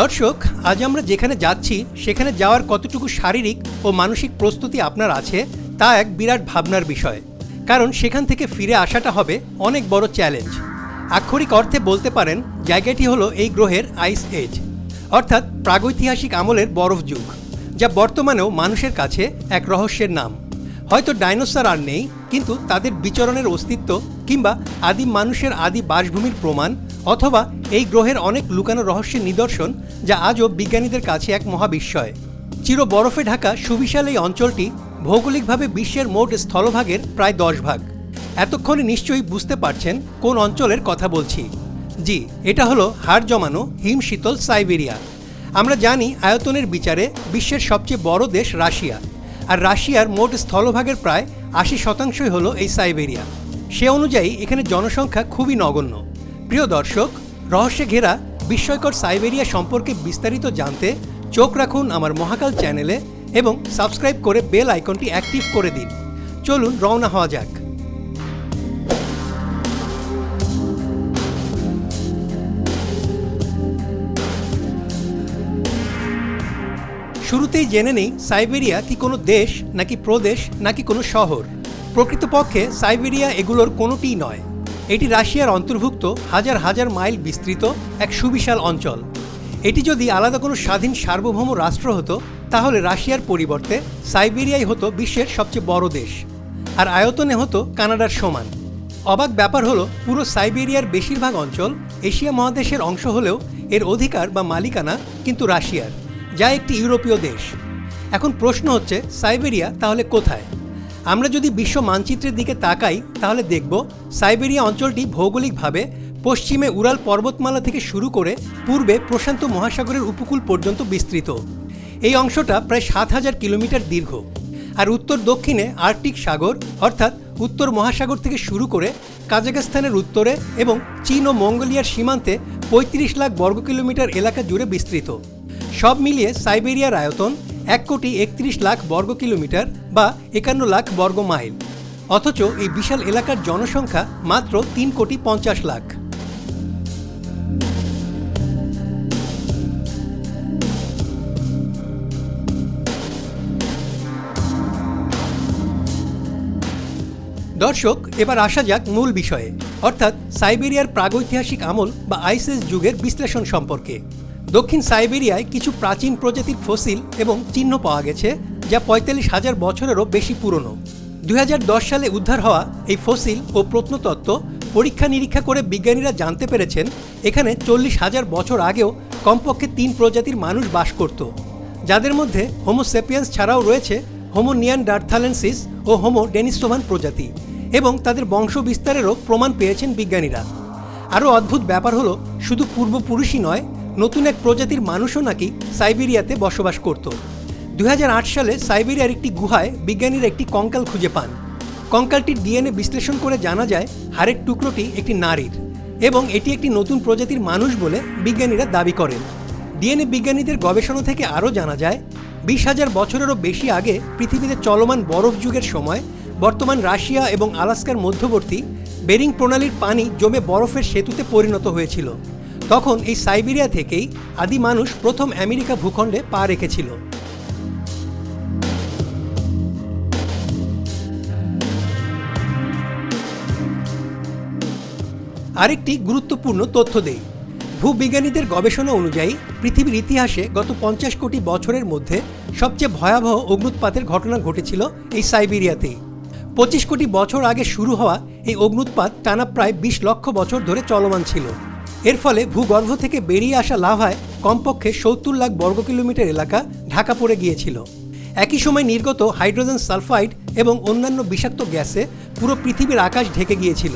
দর্শক, আজ আমরা যেখানে যাচ্ছি, সেখানে যাওয়ার কতটুকু শারীরিক ও মানসিক প্রস্তুতি আপনার আছে, তা এক বিরাট ভাবনার বিষয়। কারণ সেখান থেকে ফিরে আসাটা হবে অনেক বড় চ্যালেঞ্জ। আক্ষরিক অর্থে বলতে পারেন, জায়গাটি হলো এই গ্রহের আইস এজ। অর্থাৎ প্রাগৈতিহাসিক আমলের বরফ যুগ, যা বর্তমানেও মানুষের কাছে এক রহস্যের নাম। হয়তো ডাইনোসর আর নেই, কিন্তু তাদের বিচরণের অস্তিত্ব কিংবা আদিম মানুষের আদি বাসভূমির প্রমাণ অথবা এই গ্রহের অনেক লুকানো রহস্যের নিদর্শন যা আজও বিজ্ঞানীদের কাছে এক মহাবিস্ময়। চির বরফে ঢাকা সুবিশাল এই অঞ্চলটি ভৌগোলিকভাবে বিশ্বের মোট স্থলভাগের প্রায় দশ ভাগ। এতক্ষণে নিশ্চয়ই বুঝতে পারছেন কোন অঞ্চলের কথা বলছি। জি, এটা হলো হাড় জমানো হিম শীতল সাইবেরিয়া। আমরা জানি আয়তনের বিচারে বিশ্বের সবচেয়ে বড় দেশ রাশিয়া। আর রাশিয়ার মোট স্থলভাগের প্রায় আশি শতাংশই হলো এই সাইবেরিয়া। সে অনুযায়ী এখানে জনসংখ্যা খুবই নগণ্য। প্রিয় দর্শক, রহস্যে ঘেরা বিস্ময়কর সাইবেরিয়া সম্পর্কে বিস্তারিত জানতে চোখ রাখুন আমার মহাকাল চ্যানেলে এবং সাবস্ক্রাইব করে বেল আইকনটি অ্যাক্টিভ করে দিন। চলুন রওনা হওয়া যাক। শুরুতেই জেনে নেই সাইবেরিয়া কি কোনো দেশ, নাকি প্রদেশ, নাকি কোনো শহর। প্রকৃতপক্ষে সাইবেরিয়া এগুলোর কোনোটিই নয়। এটি রাশিয়ার অন্তর্ভুক্ত হাজার হাজার মাইল বিস্তৃত এক সুবিশাল অঞ্চল। এটি যদি আলাদা কোনো স্বাধীন সার্বভৌম রাষ্ট্র হতো, তাহলে রাশিয়ার পরিবর্তে সাইবেরিয়াই হতো বিশ্বের সবচেয়ে বড় দেশ, আর আয়তনে হতো কানাডার সমান। অবাক ব্যাপার হলো, পুরো সাইবেরিয়ার বেশিরভাগ অঞ্চল এশিয়া মহাদেশের অংশ হলেও এর অধিকার বা মালিকানা কিন্তু রাশিয়ার, যা একটি ইউরোপীয় দেশ। এখন প্রশ্ন হচ্ছে, সাইবেরিয়া তাহলে কোথায়? আমরা যদি বিশ্ব মানচিত্রের দিকে তাকাই, তাহলে দেখব সাইবেরিয়া অঞ্চলটি ভৌগোলিকভাবে পশ্চিমে উরাল পর্বতমালা থেকে শুরু করে পূর্বে প্রশান্ত মহাসাগরের উপকূল পর্যন্ত বিস্তৃত। এই অংশটা প্রায় সাত হাজার কিলোমিটার দীর্ঘ। আর উত্তর দক্ষিণে আর্কটিক সাগর, অর্থাৎ উত্তর মহাসাগর থেকে শুরু করে কাজাখস্তানের উত্তরে এবং চীন ও মঙ্গোলিয়ার সীমান্তে পঁয়ত্রিশ লাখ বর্গ কিলোমিটার এলাকা জুড়ে বিস্তৃত। সব মিলিয়ে সাইবেরিয়ার আয়তন এক কোটি একত্রিশ লাখ বর্গ কিলোমিটার বা একান্ন লাখ বর্গ মাইল। অথচ এই বিশাল এলাকার জনসংখ্যা মাত্র তিন কোটি পঞ্চাশ লাখ। দর্শক, এবার আসা যাক মূল বিষয়ে, অর্থাৎ সাইবেরিয়ার প্রাগৈতিহাসিক আমল বা আইসেস যুগের বিশ্লেষণ সম্পর্কে। দক্ষিণ সাইবেরিয়ায় কিছু প্রাচীন প্রজাতির ফসিল এবং চিহ্ন পাওয়া গেছে, যা পঁয়তাল্লিশ হাজার বছরেরও বেশি পুরনো। দু হাজার দশ সালে উদ্ধার হওয়া এই ফসিল ও প্রত্নতত্ত্ব পরীক্ষা নিরীক্ষা করে বিজ্ঞানীরা জানতে পেরেছেন, এখানে চল্লিশ হাজার বছর আগেও কমপক্ষে তিন প্রজাতির মানুষ বাস করত। যাদের মধ্যে হোমোসেপিয়ান্স ছাড়াও রয়েছে হোমো নিয়ান ডার্থালেন্সিস ও হোমো ডেনিসোভান প্রজাতি এবং তাদের বংশ বিস্তারেরও প্রমাণ পেয়েছেন বিজ্ঞানীরা। আরও অদ্ভুত ব্যাপার হলো, শুধু পূর্বপুরুষই নয় নতুন এক প্রজাতির মানুষও নাকি সাইবেরিয়াতে বসবাস করত। দু হাজার আট সালে সাইবেরিয়ার একটি গুহায় বিজ্ঞানীরা একটি কঙ্কাল খুঁজে পান। কঙ্কালটির ডিএনএ বিশ্লেষণ করে জানা যায়, হাড়ের টুকরোটি একটি নারীর এবং এটি একটি নতুন প্রজাতির মানুষ বলে বিজ্ঞানীরা দাবি করেন। ডিএনএ বিজ্ঞানীদের গবেষণা থেকে আরও জানা যায়, বিশ হাজার বছরেরও বেশি আগে পৃথিবীতে চলমান বরফ যুগের সময় বর্তমান রাশিয়া এবং আলাস্কার মধ্যবর্তী বেরিং প্রণালীর পানি জমে বরফের সেতুতে পরিণত হয়েছিল। তখন এই সাইবেরিয়া থেকেই আদি মানুষ প্রথম আমেরিকা ভূখণ্ডে পা রেখেছিল। আরেকটি গুরুত্বপূর্ণ তথ্য দেই। ভূবিজ্ঞানীদের গবেষণা অনুযায়ী পৃথিবীর ইতিহাসে গত পঞ্চাশ কোটি বছরের মধ্যে সবচেয়ে ভয়াবহ অগ্নুৎপাতের ঘটনা ঘটেছিল এই সাইবেরিয়াতেই। পঁচিশ কোটি বছর আগে শুরু হওয়া এই অগ্নুৎপাত টানা প্রায় বিশ লক্ষ বছর ধরে চলমান ছিল। এর ফলে ভূগর্ভ থেকে বেরিয়ে আসা লাভায় কমপক্ষে সত্তর লাখ বর্গ কিলোমিটার এলাকা ঢাকা পড়ে গিয়েছিল। একই সময় নির্গত হাইড্রোজেন সালফাইড এবং অন্যান্য বিষাক্ত গ্যাসে পুরো পৃথিবীর আকাশ ঢেকে গিয়েছিল।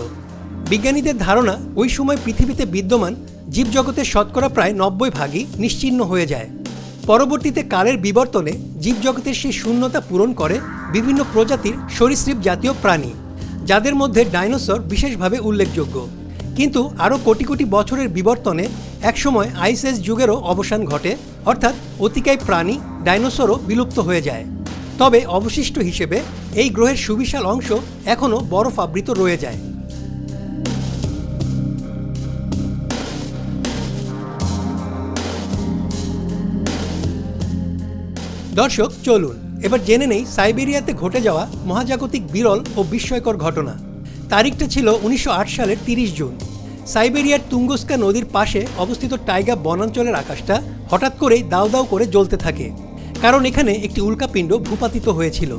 বিজ্ঞানীদের ধারণা ওই সময় পৃথিবীতে বিদ্যমান জীবজগতের শতকরা প্রায় নব্বই ভাগই নিশ্চিহ্ন হয়ে যায়। পরবর্তীতে কালের বিবর্তনে জীবজগতের সেই শূন্যতা পূরণ করে বিভিন্ন প্রজাতির সরীসৃপ জাতীয় প্রাণী, যাদের মধ্যে ডাইনোসর বিশেষভাবে উল্লেখযোগ্য। কিন্তু আরও কোটি কোটি বছরের বিবর্তনে একসময় আইসেস যুগেরও অবসান ঘটে, অর্থাৎ অতিকায় প্রাণী, ডাইনোসরও বিলুপ্ত হয়ে যায়। তবে অবশিষ্ট হিসেবে এই গ্রহের সুবিশাল অংশ এখনও বরফ আবৃত রয়ে যায়। দর্শক, চলুন। এবার জেনে নেই সাইবেরিয়াতে ঘটে যাওয়া মহাজাগতিক বিরল ও বিস্ময়কর ঘটনা। তারিখটা ছিল উনিশশো আট সালের তিরিশ জুন। সাইবেরিয়ার তুঙ্গস্কা নদীর পাশে অবস্থিত টাইগা বনাঞ্চলের আকাশটা হঠাৎ করেই দাউ দাউ করে জ্বলতে থাকে। কারণ এখানে একটি উল্কাপিণ্ড ভূপাতিত হয়েছিল।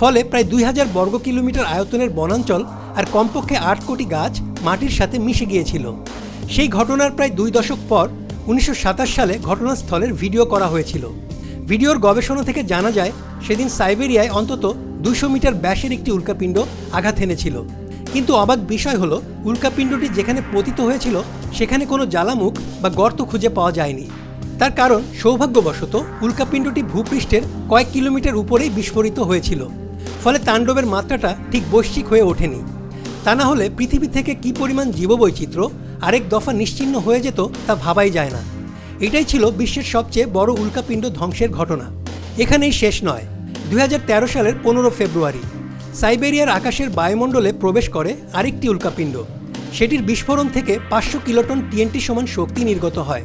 ফলে প্রায় দুই হাজার বর্গ কিলোমিটার আয়তনের বনাঞ্চল আর কমপক্ষে আট কোটি গাছ মাটির সাথে মিশে গিয়েছিল। সেই ঘটনার প্রায় দুই দশক পর উনিশশো সাতাশ সালে ঘটনাস্থলের ভিডিও করা হয়েছিল। ভিডিওর গবেষণা থেকে জানা যায়, সেদিন সাইবেরিয়ায় অন্তত দুশো মিটার ব্যাসের একটি উল্কাপিণ্ড আঘাত এনেছিল। কিন্তু অবাক বিষয় হলো, উল্কাপিণ্ডটি যেখানে পতিত হয়েছিল, সেখানে কোনো জ্বালামুখ বা গর্ত খুঁজে পাওয়া যায়নি। তার কারণ সৌভাগ্যবশত, উল্কাপিণ্ডটি ভূপৃষ্ঠের কয়েক কিলোমিটার উপরেই বিস্ফোরিত হয়েছিল। ফলে তাণ্ডবের মাত্রাটা ঠিক বৈশ্বিক হয়ে ওঠেনি। তা না হলে পৃথিবী থেকে কী পরিমাণ জীববৈচিত্র্য আরেক দফা নিশ্চিহ্ন হয়ে যেত তা ভাবাই যায় না। এটাই ছিল বিশ্বের সবচেয়ে বড় উল্কাপিণ্ড ধ্বংসের ঘটনা। এখানেই শেষ নয়। দুই সালের পনেরো ফেব্রুয়ারি। সাইবেরিয়ার আকাশের বায়ুমণ্ডলে প্রবেশ করে আরেকটি উল্কাপিণ্ড। সেটির বিস্ফোরণ থেকে পাঁচশো কিলোটন টিএনটি সমান শক্তি নির্গত হয়।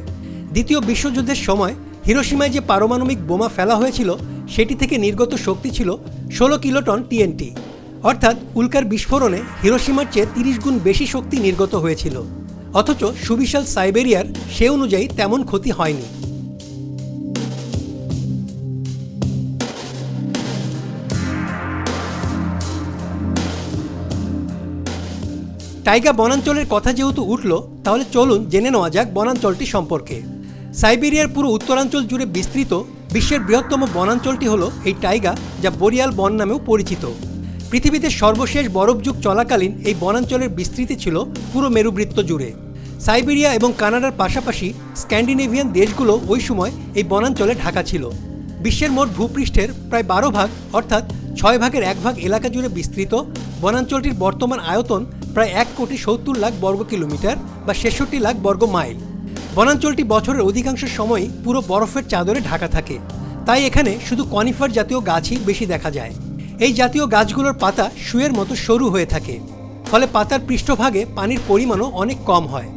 দ্বিতীয় বিশ্বযুদ্ধের সময় হিরোসীমায় যে পারমাণবিক বোমা ফেলা হয়েছিল, সেটি থেকে নির্গত শক্তি ছিল ষোলো কিলোটন টিএনটি। অর্থাৎ উল্কার বিস্ফোরণে হিরোসীমার চেয়ে তিরিশ গুণ বেশি শক্তি নির্গত হয়েছিল। অথচ সুবিশাল সাইবেরিয়ার সে অনুযায়ী তেমন ক্ষতি হয়নি। টাইগা বনাঞ্চলের কথা যেহেতু উঠল, তাহলে চলুন জেনে নেওয়া যাক বনাঞ্চলটি সম্পর্কে। সাইবেরিয়ার পুরো উত্তরাঞ্চল জুড়ে বিস্তৃত, বিশ্বের বৃহত্তম বনাঞ্চলটি হলো এই টাইগা, যা বরিয়াল বন নামেও পরিচিত। পৃথিবীতে সর্বশেষ বরফ যুগ চলাকালীন এই বনাঞ্চলের বিস্তৃতি ছিল পুরো মেরুবৃত্ত জুড়ে। সাইবেরিয়া এবং কানাডার পাশাপাশি স্ক্যান্ডিনেভিয়ান দেশগুলো ওই সময় এই বনাঞ্চলে ঢাকা ছিল। বিশ্বের মোট ভূপৃষ্ঠের প্রায় বারো ভাগ, অর্থাৎ ছয় ভাগের এক ভাগ এলাকা জুড়ে বিস্তৃত। বনাঞ্চলটির বর্তমান আয়তন প্রায় এক কোটি সত্তর লাখ বর্গ কিলোমিটার বা ছেষট্টি লাখ বর্গ মাইল। বনাঞ্চলটি বছরের অধিকাংশ সময়ই পুরো বরফের চাদরে ঢাকা থাকে। তাই এখানে শুধু কনিফার জাতীয় গাছই বেশি দেখা যায়। এই জাতীয় গাছগুলোর পাতা শুয়ের মতো সরু হয়ে থাকে। ফলে পাতার পৃষ্ঠভাগে পানির পরিমাণও অনেক কম হয়।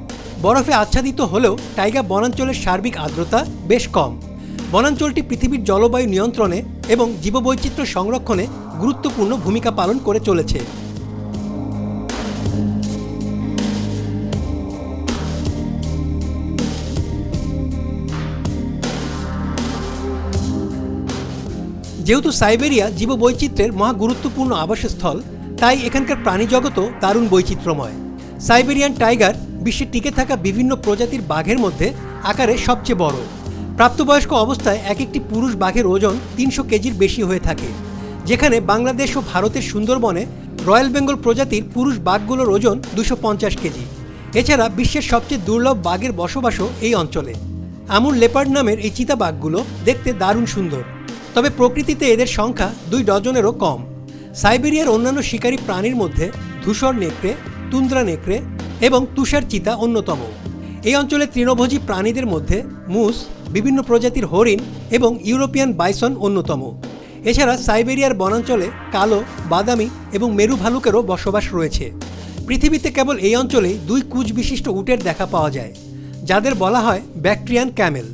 বরফে আচ্ছাদিত হলেও টাইগা বনাঞ্চলের সার্বিক আর্দ্রতা বেশ কম। বনাঞ্চলটি পৃথিবীর জলবায়ু নিয়ন্ত্রণে এবং জীববৈচিত্র্য সংরক্ষণে গুরুত্বপূর্ণ ভূমিকা পালন করে চলেছে। যেহেতু সাইবেরিয়া জীববৈচিত্র্যের মহা গুরুত্বপূর্ণ আবাসস্থল, তাই এখানকার প্রাণীজগতও দারুণ বৈচিত্র্যময়। সাইবেরিয়ান টাইগার বিশ্বে টিকে থাকা বিভিন্ন প্রজাতির বাঘের মধ্যে আকারে সবচেয়ে বড়। প্রাপ্তবয়স্ক অবস্থায় এক একটি পুরুষ বাঘের ওজন তিনশো কেজির বেশি হয়ে থাকে। যেখানে বাংলাদেশ ও ভারতের সুন্দরবনে রয়্যাল বেঙ্গল প্রজাতির পুরুষ বাঘগুলোর ওজন দুশো পঞ্চাশ কেজি। এছাড়া বিশ্বের সবচেয়ে দুর্লভ বাঘের বসবাসও এই অঞ্চলে। আমুল লেপার্ড নামের এই চিতা বাঘগুলো দেখতে দারুণ সুন্দর। তবে প্রকৃতিতে এদের সংখ্যা দুই ডজনেরও কম। সাইবেরিয়ার অন্যান্য শিকারী প্রাণীর মধ্যে ধূসর নেকড়ে, তুন্দ্রা নেকড়ে এবং তুষার চিতা অন্যতম। এই অঞ্চলে তৃণভোজী প্রাণীদের মধ্যে মুস, বিভিন্ন প্রজাতির হরিণ এবং ইউরোপিয়ান বাইসন অন্যতম। এছাড়া সাইবেরিয়ার বনাঞ্চলে কালো, বাদামি এবং মেরু ভালুকেরও বসবাস রয়েছে। পৃথিবীতে কেবল এই অঞ্চলেই দুই কুচ বিশিষ্ট উটের দেখা পাওয়া যায়, যাদের বলা হয় ব্যাকট্রিয়ান ক্যামেল।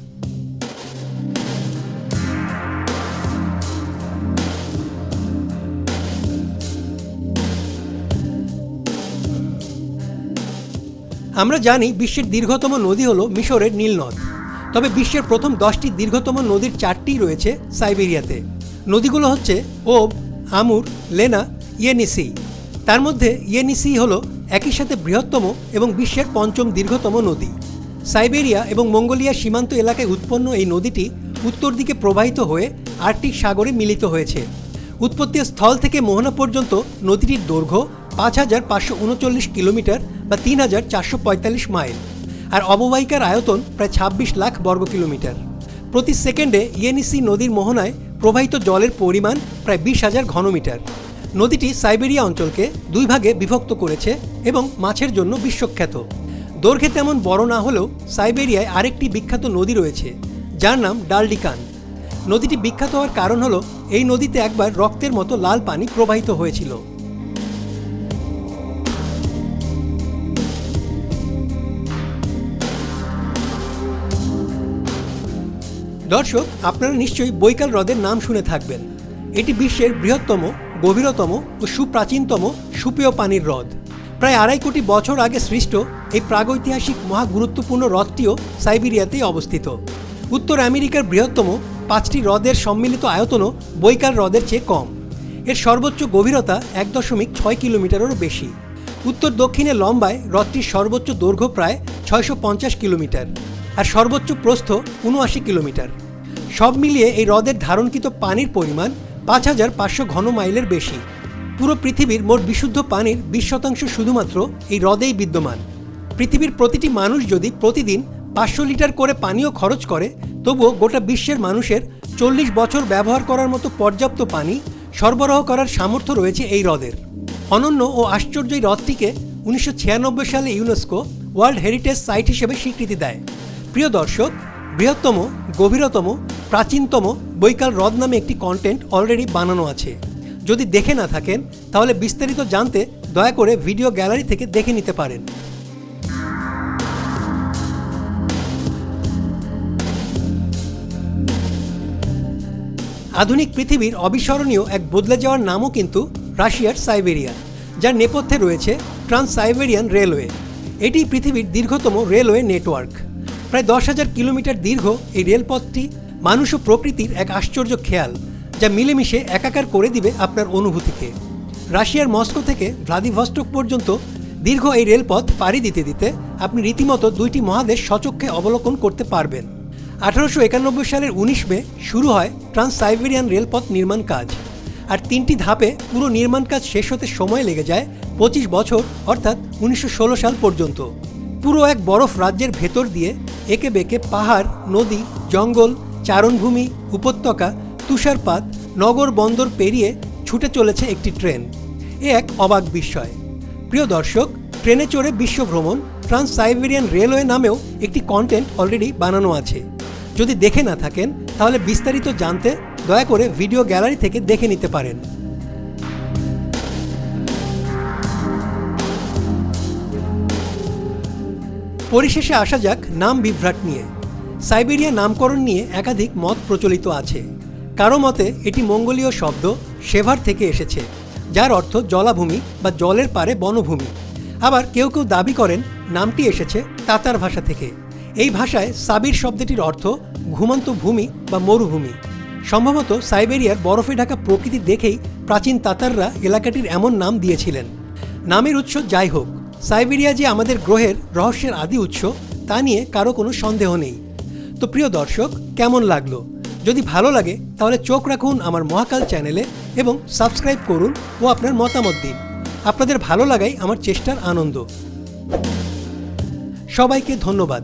আমরা জানি বিশ্বের দীর্ঘতম নদী হলো মিশরের নীল নদ। তবে বিশ্বের প্রথম দশটি দীর্ঘতম নদীর চারটিই রয়েছে সাইবেরিয়াতে। নদীগুলো হচ্ছে ওব, আমুর, লেনা, ইয়েনিসি। তার মধ্যে ইয়েনিসি হল একই সাথে বৃহত্তম এবং বিশ্বের পঞ্চম দীর্ঘতম নদী। সাইবেরিয়া এবং মঙ্গোলিয়া সীমান্ত এলাকায় উৎপন্ন এই নদীটি উত্তর দিকে প্রবাহিত হয়ে আর্কটিক সাগরে মিলিত হয়েছে। উৎপত্তি স্থল থেকে মোহনা পর্যন্ত নদীটির দৈর্ঘ্য পাঁচ হাজার পাঁচশো উনচল্লিশ কিলোমিটার বা তিন হাজার চারশো পঁয়তাল্লিশ মাইল। আর অববাহিকার আয়তন প্রায় ছাব্বিশ লাখ বর্গ কিলোমিটার। প্রতি সেকেন্ডে ইয়েনিসি নদীর মোহনায় প্রবাহিত জলের পরিমাণ প্রায় বিশ হাজার ঘনমিটার। নদীটি সাইবেরিয়া অঞ্চলকে দুই ভাগে বিভক্ত করেছে এবং মাছের জন্য বিশ্বখ্যাত। দৈর্ঘ্যে তেমন বড় না হলেও সাইবেরিয়ায় আরেকটি বিখ্যাত নদী রয়েছে, যার নাম ডালডিকান। নদীটি বিখ্যাত হওয়ার কারণ হলো, এই নদীতে একবার রক্তের মতো লাল পানি প্রবাহিত হয়েছিল। দর্শক, আপনারা নিশ্চয়ই বৈকাল হ্রদের নাম শুনে থাকবেন। এটি বিশ্বের বৃহত্তম, গভীরতম ও সুপ্রাচীনতম সুপেয় পানির হ্রদ। প্রায় আড়াই কোটি বছর আগে সৃষ্ট এই প্রাগৈতিহাসিক মহা গুরুত্বপূর্ণ হ্রদটিও সাইবেরিয়াতেই অবস্থিত। উত্তর আমেরিকার বৃহত্তম পাঁচটি হ্রদের সম্মিলিত আয়তনও বৈকাল হ্রদের চেয়ে কম। এর সর্বোচ্চ গভীরতা এক দশমিক ছয় কিলোমিটারেরও বেশি। উত্তর দক্ষিণে লম্বায় হ্রদটির সর্বোচ্চ দৈর্ঘ্য প্রায় ছয়শো পঞ্চাশ কিলোমিটার আর সর্বোচ্চ প্রস্থ উনআশি কিলোমিটার। সব মিলিয়ে এই হ্রদের ধারণকৃত পানির পরিমাণ পাঁচ হাজার পাঁচশো ঘন মাইলের বেশি। পুরো পৃথিবীর মোট বিশুদ্ধ পানির বিশ শতাংশ শুধুমাত্র এই হ্রদেই বিদ্যমান। পৃথিবীর প্রতিটি মানুষ যদি প্রতিদিন পাঁচশো লিটার করে পানীয় খরচ করে, তবুও গোটা বিশ্বের মানুষের চল্লিশ বছর ব্যবহার করার মতো পর্যাপ্ত পানি সরবরাহ করার সামর্থ্য রয়েছে এই হ্রদের। অনন্য ও আশ্চর্য এই হ্রদটিকে উনিশশো ছিয়ানব্বই সালে ইউনেস্কো ওয়ার্ল্ড হেরিটেজ সাইট হিসেবে স্বীকৃতি দেয়। প্রিয় দর্শক বৃহত্তম, গভীরতম, প্রাচীনতম বৈকাল হ্রদ নামে একটি কন্টেন্ট অলরেডি বানানো আছে। যদি দেখে না থাকেন, তাহলে বিস্তারিত জানতে দয়া করে ভিডিও গ্যালারি থেকে দেখে নিতে পারেন। আধুনিক পৃথিবীর অবিস্মরণীয় এক বদলে যাওয়ার নামও কিন্তু রাশিয়ার সাইবেরিয়া যার নেপথ্যে রয়েছে ট্রান্স সাইবেরিয়ান রেলওয়ে। এটি পৃথিবীর দীর্ঘতম রেলওয়ে নেটওয়ার্ক। প্রায় দশ হাজার কিলোমিটার দীর্ঘ এই রেলপথটি মানুষ ও প্রকৃতির এক আশ্চর্য খেয়াল, যা মিলেমিশে একাকার করে দিবে আপনার অনুভূতিকে। রাশিয়ার মস্কো থেকে ভ্লাদিভস্টক পর্যন্ত দীর্ঘ এই রেলপথ পাড়ি দিতে দিতে আপনি রীতিমতো দুইটি মহাদেশ সচক্ষে অবলোকন করতে পারবেন। আঠারোশো একানব্বই সালের উনিশ মে শুরু হয় ট্রান্স সাইবেরিয়ান রেলপথ নির্মাণ কাজ। আর তিনটি ধাপে পুরো নির্মাণ কাজ শেষ হতে সময় লেগে যায় পঁচিশ বছর, অর্থাৎ উনিশশো ষোলো সাল পর্যন্ত। পুরো এক বরফ রাজ্যের ভেতর দিয়ে একে বেঁকে পাহাড়, নদী, জঙ্গল, চারণভূমি, উপত্যকা, তুষারপাত, নগর বন্দর পেরিয়ে ছুটে চলেছে একটি ট্রেন। এ এক অবাক বিস্ময়। প্রিয় দর্শক, ট্রেনে চড়ে বিশ্ব ভ্রমণ ট্রান্স সাইবেরিয়ান রেলওয়ে নামেও একটি কন্টেন্ট অলরেডি বানানো আছে। যদি দেখে না থাকেন, তাহলে বিস্তারিত জানতে দয়া করে ভিডিও গ্যালারি থেকে দেখে নিতে পারেন। পরিশেষে আসা যাক নাম বিভ্রাট নিয়ে। সাইবেরিয়া নামকরণ নিয়ে একাধিক মত প্রচলিত আছে। কারও মতে, এটি মঙ্গোলীয় শব্দ সেভার থেকে এসেছে, যার অর্থ জলাভূমি বা জলের পারে বনভূমি। আবার কেউ কেউ দাবি করেন, নামটি এসেছে তাতার ভাষা থেকে। এই ভাষায় সাবির শব্দটির অর্থ ঘুমন্ত ভূমি বা মরুভূমি। সম্ভবত সাইবেরিয়ার বরফে ঢাকা প্রকৃতি দেখেই প্রাচীন তাতাররা এলাকাটির এমন নাম দিয়েছিলেন। নামের উৎস যাই হোক সাইবেরিয়া যে আমাদের গ্রহের রহস্যের আদি উৎস, তা নিয়ে কারও কোনো সন্দেহ নেই। তো প্রিয় দর্শক, কেমন লাগল? যদি ভালো লাগে, তাহলে চোখ রাখুন আমার মহাকাল চ্যানেলে এবং সাবস্ক্রাইব করুন ও আপনার মতামত দিন। আপনাদের ভালো লাগাই আমার চেষ্টার আনন্দ। সবাইকে ধন্যবাদ।